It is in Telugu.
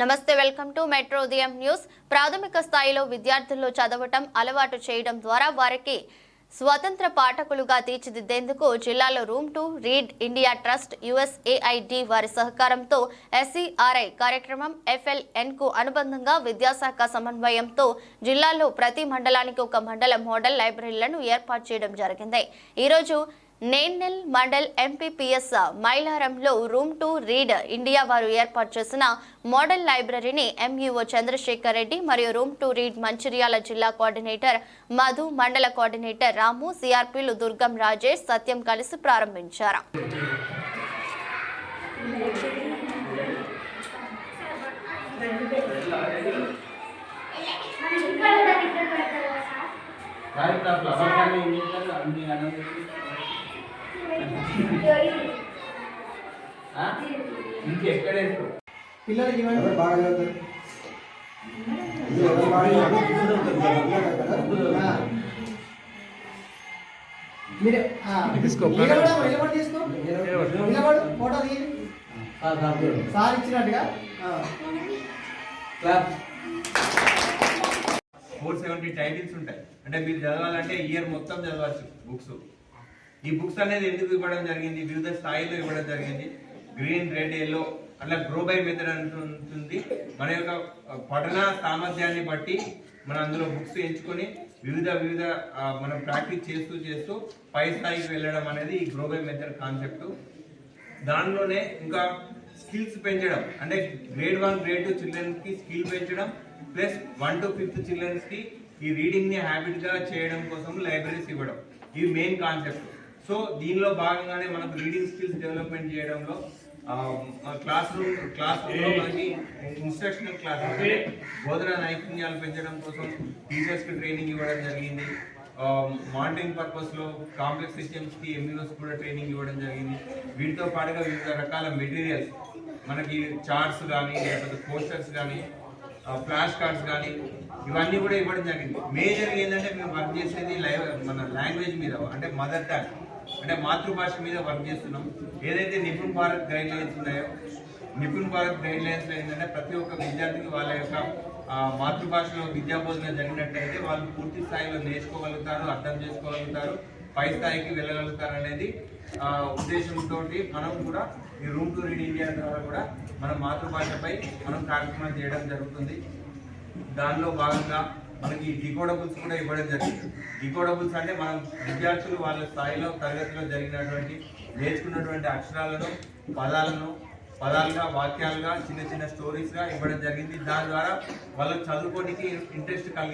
నమస్తే welcome to metro Udayam news. ప్రాథమిక స్థాయిలో విద్యార్థుల్లో చదవటం అలవాటు చేయడం ద్వారా వారికి స్వతంత్ర పాఠకులుగా తీర్చిదిద్దేందుకు జిల్లాలో room to read India trust USAID వారి సహకారంతో ఎస్ఈఆర్ఐ కార్యక్రమం ఎఫ్ఎల్ఎన్కు అనుబంధంగా విద్యాశాఖ సమన్వయంతో జిల్లాలో ప్రతి మండలానికి ఒక మండల మోడల్ లైబ్రరీలను ఏర్పాటు చేయడం జరిగింది. ఈరోజు నేన్నెల్ మండల్ ఎంపీపీఎస్ మైలారంలో రూమ్ టు రీడ్ ఇండియా వారు ఏర్పాటు చేసిన మోడల్ లైబ్రరీని ఎంఈఓ చంద్రశేఖర్ రెడ్డి మరియు రూమ్ టు రీడ్ మంచిర్యాల జిల్లా కోఆర్డినేటర్ మధు మండల కోఆర్డినేటర్ రాము సిఆర్పీలు దుర్గం రాజేష్ సత్యం కలిసి ప్రారంభించారు. ఇవ్వండి. బాగా చదువుతారు. మీరే. నిలబడు, తీసుకో నిలబడు ఫోటో తీయండి సార్ ఇచ్చినట్టుగా? ఆ. ఫోర్ సెవెంటీ టైటిల్స్ ఉంటాయి. అంటే మీరు చదవాలంటే ఇయర్ మొత్తం చదవచ్చు బుక్స్. ఈ బుక్స్ అనేది ఎందుకు ఇవ్వడం జరిగింది? వివిధ స్థాయిలో ఇవ్వడం జరిగింది. గ్రీన్ రెడ్ ఎల్లో అట్లా గ్రో బై మెథడ్ ఉంటుంది మన యొక్క పఠన సామర్థ్యాన్ని బట్టి మనం అందులో బుక్స్ ఎంచుకొని వివిధ వివిధ మనం ప్రాక్టీస్ చేస్తూ చేస్తూ పై స్థాయికి వెళ్ళడం అనేది ఈ గ్రో బై మెథడ్ కాన్సెప్ట్ దానిలోనే ఇంకా స్కిల్స్ పెంచడం. అంటే గ్రేడ్ వన్ గ్రేడ్ టూ చిల్డ్రన్స్కి స్కిల్ పెంచడం ప్లస్ వన్ టు ఫిఫ్త్ చిల్డ్రన్స్కి ఈ రీడింగ్ని హ్యాబిట్గా చేయడం కోసం లైబ్రరీస్ ఇవ్వడం. ఇవి మెయిన్ కాన్సెప్ట్ సో దీనిలో భాగంగానే మనకు రీడింగ్ స్కిల్స్ డెవలప్మెంట్ చేయడంలో క్లాస్ రూమ్ క్లాస్ రూమ్లో మనకి ఇన్స్ట్రక్షనల్ క్లాస్ అంటే బోధన నైపుణ్యాలు పెంచడం కోసం టీచర్స్కి ట్రైనింగ్ ఇవ్వడం జరిగింది. మానిటరింగ్ పర్పస్లో కాంప్లెక్స్ సిస్టమ్స్కి ఎంఈఓస్ కూడా ట్రైనింగ్ ఇవ్వడం జరిగింది. వీటితో పాటుగా వివిధ రకాల మెటీరియల్స్ మనకి చార్ట్స్ కానీ లేకపోతే పోస్టర్స్ కానీ ఫ్లాష్ కార్డ్స్ కానీ ఇవన్నీ కూడా ఇవ్వడం జరిగింది. మేజర్ ఏంటంటే మేము వర్క్ చేసేది లైవ్ మన లాంగ్వేజ్ మీద అంటే మదర్ టంగ్ అంటే మాతృభాష మీద వర్క్ చేస్తున్నాం. ఏదైతే నిపుణ్ భారత్ గైడ్ లైన్స్ ఉన్నాయో నిపుణ్ భారత్ గైడ్ లైన్స్లో ఏంటంటే ప్రతి ఒక్క విద్యార్థికి వాళ్ళ యొక్క మాతృభాషలో విద్యా బోధన జరిగినట్టయితే వాళ్ళు పూర్తి స్థాయిలో నేర్చుకోగలుగుతారు అర్థం చేసుకోగలుగుతారు పై స్థాయికి వెళ్ళగలుగుతారు అనేది ఉద్దేశంతో మనం కూడా ఈ రూమ్ టు రీడ్ ఇండియా ద్వారా కూడా మన మాతృభాషపై మనం కార్యక్రమం చేయడం జరుగుతుంది. దానిలో భాగంగా మనకి డికోడబుల్స్ కూడా ఇవ్వడం జరిగింది. డికోడబుల్స్ అంటే మనం విద్యార్థులు వాళ్ళ స్థాయిలో తరగతిలో జరిగినటువంటి నేర్చుకున్నటువంటి అక్షరాలను పదాలను పదాలుగా వాక్యాలుగా చిన్న చిన్న స్టోరీస్గా ఇవ్వడం జరిగింది. దాని ద్వారా వాళ్ళకి చదువుకోనికి ఇంట్రెస్ట్ కలిగి